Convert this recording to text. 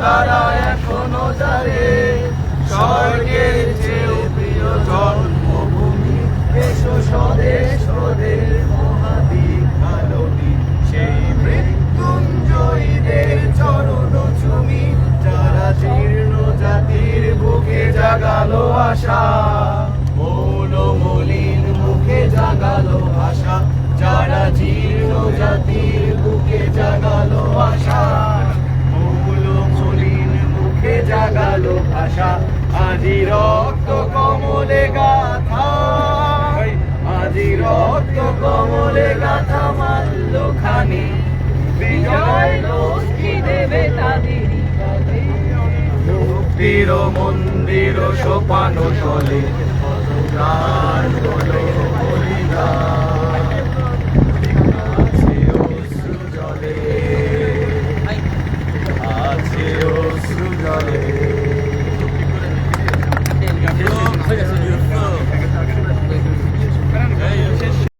তারা এখনও জানে, স্বর্গের চেয়েও প্রিয় জন্মভূমি। এসো স্বদেশ স্বদেশ মহাবীর সেই মৃত্যুঞ্জয়ীদের চরণ চুমি যারা জাতির বুকে জাগালো আশা। ভাষা। আজি রক্ত কমলে গাথা। আজি রক্ত কমলে গাথা মাল্য খানি বিজয় লক্ষ্মী দেবে তাদের মন্দির সোপানো তলে।